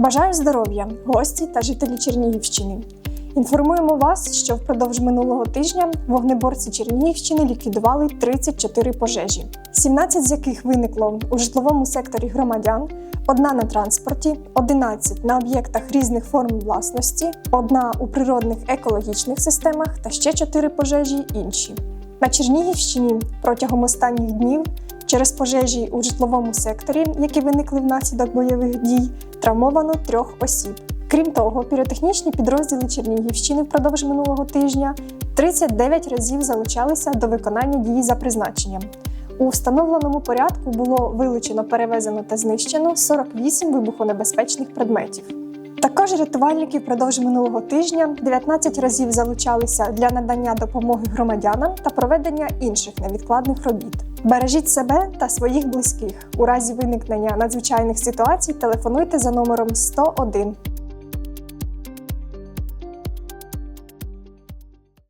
Бажаю здоров'я, гості та жителі Чернігівщини. Інформуємо вас, що впродовж минулого тижня вогнеборці Чернігівщини ліквідували 34 пожежі, 17 з яких виникло у житловому секторі громадян, одна на транспорті, 11 на об'єктах різних форм власності, одна у природних екологічних системах та ще 4 пожежі інші. На Чернігівщині протягом останніх днів через пожежі у житловому секторі, які виникли внаслідок бойових дій, травмовано трьох осіб. Крім того, піротехнічні підрозділи Чернігівщини впродовж минулого тижня 39 разів залучалися до виконання дії за призначенням. У встановленому порядку було вилучено, перевезено та знищено 48 вибухонебезпечних предметів. Також рятувальники впродовж минулого тижня 19 разів залучалися для надання допомоги громадянам та проведення інших невідкладних робіт. Бережіть себе та своїх близьких. У разі виникнення надзвичайних ситуацій телефонуйте за номером 101.